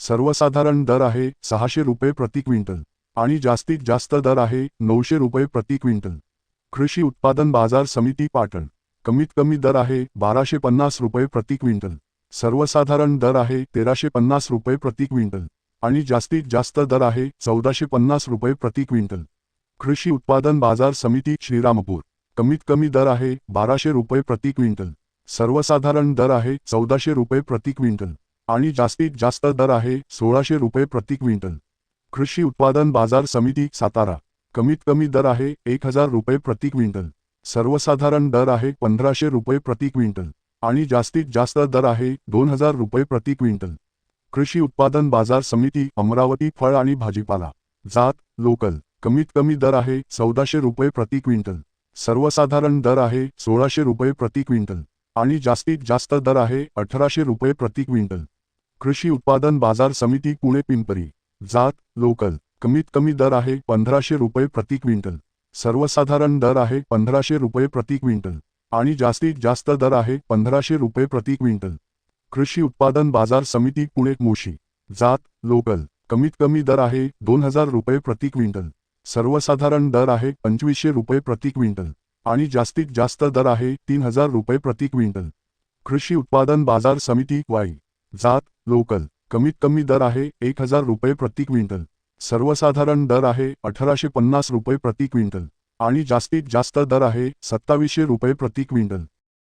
सर्वसाधारण दर आहे सहाशे रुपये प्रति क्विंटल आणि जास्तीत जास्त दर आहे नऊशे रुपये प्रति क्विंटल. कृषी उत्पादन बाजार समिती पाटण. कमीत कमी दर आहे बाराशे पन्नास रुपये प्रति क्विंटल. सर्वसाधारण दर आहे तेराशे पन्नास रुपये प्रति क्विंटल आणि जास्तीत जास्त दर आहे चौदाशे पन्नास रुपये प्रति क्विंटल. कृषी उत्पादन बाजार समिती श्रीरामपूर. कमीत कमी दर आहे बाराशे रुपये प्रति क्विंटल. सर्वसाधारण दर आहे चौदाशे रुपये प्रति क्विंटल. आणि जास्तीत जास्त दर आहे सोळाशे रुपये प्रति क्विंटल. कृषी उत्पादन बाजार समिती सातारा. कमीत कमी दर आहे एक हजार रुपये प्रति क्विंटल. सर्वसाधारण दर आहे पंधराशे रुपये प्रति क्विंटल. आणि जास्तीत जास्त दर आहे दोन हजार रुपये प्रति क्विंटल. कृषी उत्पादन बाजार समिती अमरावती फळ आणि भाजीपाला. जात लोकल. कमीत कमी दर आहे चौदाशे रुपये प्रति क्विंटल. सर्वसाधारण दर आहे सोळाशे रुपये प्रति क्विंटल. आणि जास्तीत जास्त दर आहे अठराशे रुपये प्रति क्विंटल. कृषी उत्पादन बाजार समिती पुणे पिंपरी. जात लोकल. कमीत कमी दर आहे पंधराशे रुपये प्रति क्विंटल. सर्वसाधारण दर आहे पंधराशे रुपये प्रति क्विंटल. आणि जास्तीत जास्त दर आहे पंधराशे रुपये प्रति क्विंटल. कृषी उत्पादन बाजार समिती पुणे मोशी. जात लोकल. कमीत कमी दर आहे दोन हजार रुपये प्रति क्विंटल. सर्वसाधारण दर आहे पंचवीसशे रुपये प्रति क्विंटल. आणि जास्तीत जास्त दर आहे तीन हजार रुपये प्रति क्विंटल. कृषी उत्पादन बाजार समिती वाई. जात लोकल. कमीत कमी दर आहे एक हजार रुपये प्रति क्विंटल. सर्वसाधारण दर आहे अठराशे पन्नास रुपये प्रति क्विंटल. आणि जास्तीत जास्त दर आहे सत्तावीसशे रुपये प्रति क्विंटल.